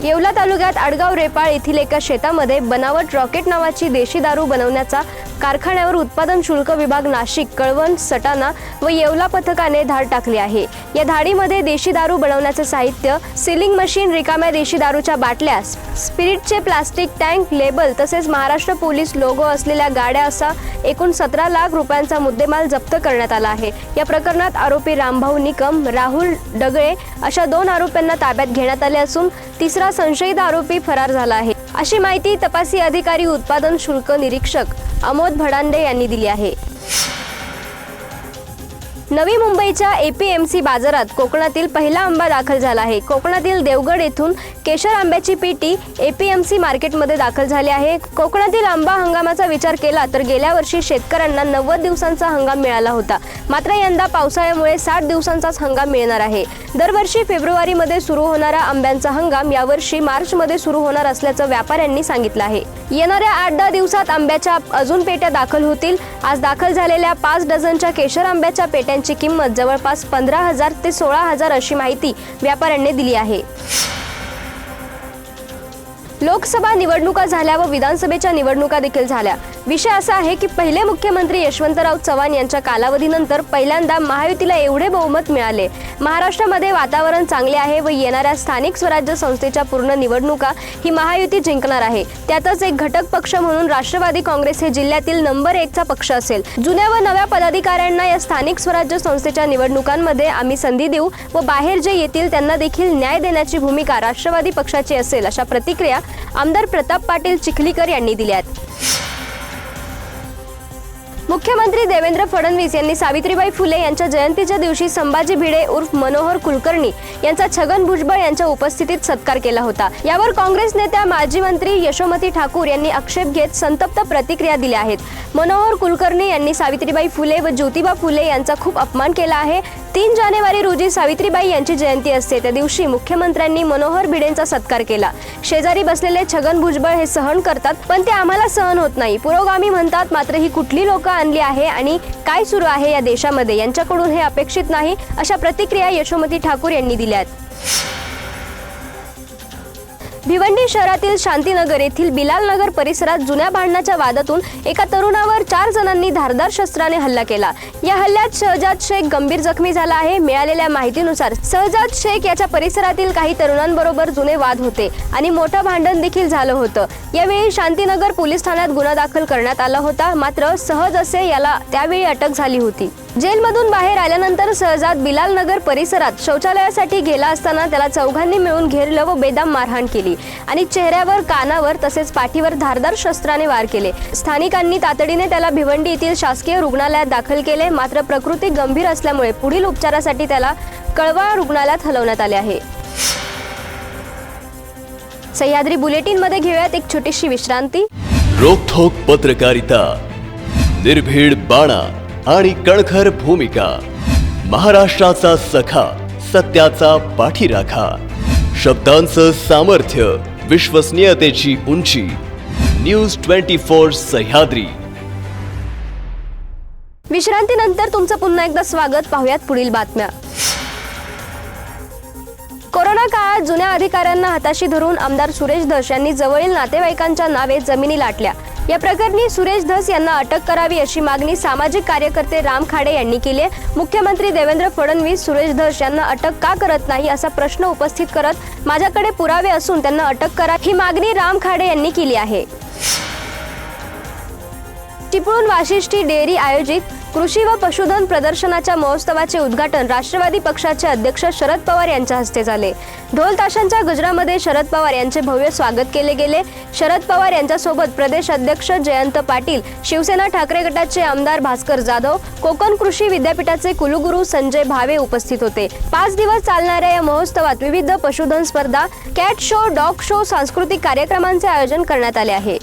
येवला तालुक्यात आडगाव रेपाळ येथील एका शेतामध्ये बनावट रॉकेट नावाची देशी दारू बनवण्याचा कारखान्यावर उत्पादन शुल्क विभाग नाशिक कळवण सटाणा व येवला पथकाने धाड टाकली आहे. या धाडीमध्ये देशी दारू बनवण्याचे साहित्य सिलिंग मशीन रिकाम्या देशी दारूच्या बाटल्या स्पिरिटचे प्लास्टिक टँक लेबल तसेच महाराष्ट्र पोलीस लोगो असलेल्या गाड्या असा एकूण सतरा लाख रुपयांचा मुद्देमाल जप्त करण्यात आला आहे. या प्रकरणात आरोपी रामभाऊ निकम राहुल डगळे अशा दोन आरोप्यांना ताब्यात घेण्यात आले असून तिसरा संशयित आरोपी फरार झाला आहे. अशी माहिती तपासी अधिकारी उत्पादन शुल्क निरीक्षक अमोद भडांडे यांनी दिली आहे. नवी मुंबईच्या एपीएमसी बाजारात कोकणातील पहिला आंबा दाखल झाला आहे. कोकणातील देवगड येथून केशर आंब्याची पेटी एपीएमसी मार्केटमध्ये दाखल झाली आहे. कोकणातील आंबा हंगामाचा विचार केला तर गेल्या वर्षी शेतकऱ्यांना नव्वद दिवसांचा हंगाम मिळाला होता. मात्र यंदा पावसाळ्यामुळे साठ दिवसांचाच हंगाम मिळणार आहे. दरवर्षी फेब्रुवारीमध्ये सुरू होणारा आंब्यांचा हंगाम यावर्षी मार्चमध्ये सुरू होणार असल्याचं व्यापाऱ्यांनी सांगितलं आहे. येणाऱ्या आठ दहा दिवसात आंब्याच्या अजून पेट्या दाखल होतील. आज दाखल झालेल्या पाच डझनच्या केशर आंब्याच्या पेट्या यांची किंमत जवळपास पंधरा हजार ते सोळा हजार अशी माहिती व्यापाऱ्यांनी दिली आहे. लोकसभा निवडणुका झाल्या व विधानसभेच्या निवडणुका देखील झाल्या. विषय असा आहे की पहिले मुख्यमंत्री यशवंतराव चव्हाण यांच्या कालावधीनंतर पहिल्यांदा महायुतीला एवढे बहुमत मिळाले. महाराष्ट्रामध्ये वातावरण चांगले आहे व येणाऱ्या स्थानिक स्वराज्य संस्थेच्या पूर्ण निवडणुका ही महायुती जिंकणार आहे. त्यातच एक घटक पक्ष म्हणून राष्ट्रवादी काँग्रेस हे जिल्ह्यातील नंबर एकचा पक्ष असेल. जुन्या व नव्या पदाधिकाऱ्यांना या स्थानिक स्वराज्य संस्थेच्या निवडणुकांमध्ये आम्ही संधी देऊ व बाहेर जे येतील त्यांना देखील न्याय देण्याची भूमिका राष्ट्रवादी पक्षाची असेल अशा प्रतिक्रिया आमदार प्रताप पाटील चिखलीकर यांनी दिल्यात मुख्यमंत्री देवेंद्र फडणवीस यांनी सावित्रीबाई फुले यांच्या जयंतीच्या दिवशी संभाजी भिडे उर्फ मनोहर कुलकर्णी यांचा छगन भुजबळ यांच्या उपस्थितीत सत्कार केला होता. यावर काँग्रेस नेत्या माजी मंत्री यशोमती ठाकूर यांनी आक्षेप घेत संतप्त प्रतिक्रिया दिल्या आहेत. मनोहर कुलकर्णी यांनी सावित्रीबाई फुले व ज्योतिबा फुले यांचा खूप अपमान केला आहे. तीन जानेवारी रोजी सावित्रीबाई यांची जयंती असते. त्या दिवशी मुख्यमंत्र्यांनी मनोहर भिडेंचा सत्कार केला. शेजारी बसलेले छगन भुजबळ हे सहन करतात पण ते आम्हाला सहन होत नाही. पुरोगामी म्हणतात मात्र ही कुठली लोक आणली आहे आणि काय सुरू आहे या देशामध्ये? यांच्याकडून हे अपेक्षित नाही अशा प्रतिक्रिया यशोमती ठाकूर यांनी दिल्या आहेत भिवंडी शहरातील शांतीनगर येथील बिलाल नगर परिसरात जुन्या भांडणाच्या वादातून एका तरुणावर चार जणांनी धारदार शस्त्राने हल्ला केला. या हल्ल्यात शहजाद शेख गंभीर जखमी झाला आहे. मिळालेल्या माहितीनुसार शहजाद शेख याच्या परिसरातील काही तरुणांबरोबर जुने वाद होते आणि मोठं भांडण देखील झालं होतं. यावेळी शांतीनगर पोलीस ठाण्यात गुन्हा दाखल करण्यात आला होता. मात्र सहज असे याला त्यावेळी अटक झाली होती. जेलमधून बाहेर आल्यानंतर सहजात बिलाल नगर परिसरात शौचालयासाठी गेला असताना त्याला चौघांनी मिळून घेरलं व बेदाम मारहाण केली आणि चेहऱ्यावर कानावर तसेच पाठीवर धारदार शस्त्राने वार केले. स्थानिकांनी तातडीने त्याला भिवंडी येथील शासकीय रुग्णालयात दाखल केले. मात्र प्रकृती गंभीर असल्यामुळे पुढील उपचारासाठी त्याला कळवा रुग्णालयात हलवण्यात आले आहे. सह्याद्री बुलेटिनमध्ये घेऊयात एक छोटीशी विश्रांती. रोखोक पत्रकारिता. निर्भीड बाणा. आणि कणखर भूमिका. महाराष्ट्राचा सखा सत्याचा पाठीराखा. शब्दांचं सामर्थ्य विश्वसनीयतेची उंची. News twenty four Sahyadri. विश्रांतीनंतर तुमचं पुन्हा एकदा स्वागत. पाहुयात पुढील बातम्या. कोरोना काळात जुन्या अधिकाऱ्यांना हाताशी धरून आमदार सुरेश धस यांनी जवळील नातेवाईकांच्या नावे जमिनी लाटल्या. या प्रकरणी सुरेश धस यांना अटक करावी अशी मागणी सामाजिक कार्यकर्ते राम खाडे यांनी केली आहे. मुख्यमंत्री देवेंद्र फडणवीस सुरेश धस यांना अटक का करत नाही असा प्रश्न उपस्थित करत माझ्याकडे पुरावे असून त्यांना अटक करा ही मागणी राम खाडे यांनी केली आहे चिपळूण वाशिष्ठी डेअरी आयोजित कृषी व पशुधन प्रदर्शनाच्या महोत्सवाचे उद्घाटन राष्ट्रवादी पक्षाचे अध्यक्ष शरद पवार यांच्या हस्ते झाले. ढोल ताशांच्या गजरामध्ये शरद पवार यांचे भव्य स्वागत केले गेले. शरद पवार यांच्यासोबत प्रदेश अध्यक्ष जयंत पाटील शिवसेना ठाकरे गटाचे आमदार भास्कर जाधव कोकण कृषी विद्यापीठाचे कुलगुरू संजय भावे उपस्थित होते. पाच दिवस चालणाऱ्या या महोत्सवात विविध पशुधन स्पर्धा कॅट शो डॉग शो सांस्कृतिक कार्यक्रमांचे आयोजन करण्यात आले आहे.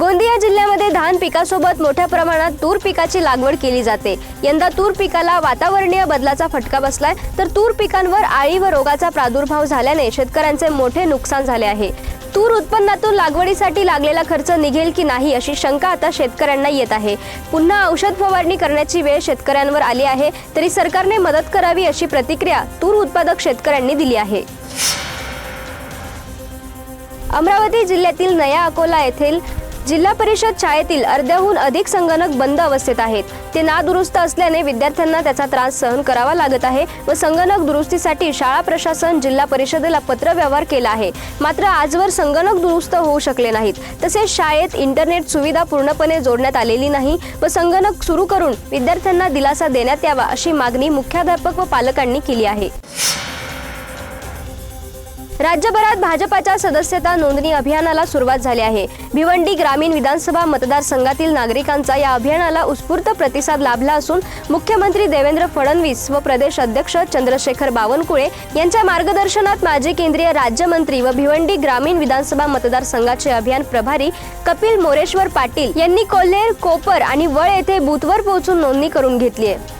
गोंदिया जिल्ह्यामध्ये धान पिकासोबत मोठ्या प्रमाणात तूर पिकाची लागवड केली जाते. यंदा तूर पिकाला वातावरणीय बदलाचा फटका बसलाय तर तूर पिकांवर आळी व रोगाचा प्रादुर्भाव झाल्याने शेतकऱ्यांचे मोठे नुकसान झाले आहे. तूर उत्पन्नातून लागवडीसाठी लागलेला खर्च निघेल की नाही अशी शंका आता शेतकऱ्यांना येत आहे. पुन्हा औषध फवारणी करण्याची वेळ शेतकऱ्यांवर आली आहे तरी सरकारने मदत करावी अशी प्रतिक्रिया तूर उत्पादक शेतकऱ्यांनी दिली आहे. अमरावती जिल्ह्यातील नया अकोला येथील जिल्हा परिषद शाळेतील अर्ध्याहून अधिक संगणक बंद अवस्थेत आहेत. ते नादुरुस्त असल्याने विद्यार्थ्यांना त्याचा त्रास सहन करावा लागत आहे व संगणक दुरुस्तीसाठी शाळा प्रशासन जिल्हा परिषदेला पत्र व्यवहार केला आहे. मात्र आजवर संगणक दुरुस्त होऊ शकले नाहीत. तसेच शाळेत इंटरनेट सुविधा पूर्णपणे जोडण्यात आलेली नाही व संगणक सुरू करून विद्यार्थ्यांना दिलासा देण्यात यावा अशी मागणी मुख्याध्यापक व पालकांनी केली आहे. राज्यभरात भाजपाच्या सदस्यता नोंदणी अभियानाला सुरुवात झाली आहे. भिवंडी ग्रामीण विधानसभा मतदारसंघातील नागरिकांचा या अभियानाला उत्स्फूर्त प्रतिसाद लाभला असून मुख्यमंत्री देवेंद्र फडणवीस व प्रदेश अध्यक्ष चंद्रशेखर बावनकुळे यांच्या मार्गदर्शनात माजी केंद्रीय राज्यमंत्री व भिवंडी ग्रामीण विधानसभा मतदारसंघाचे अभियान प्रभारी कपिल मोरेश्वर पाटील यांनी कोल्हेर कोपर आणि वळ येथे बूथवर पोहोचून नोंदणी करून घेतली आहे.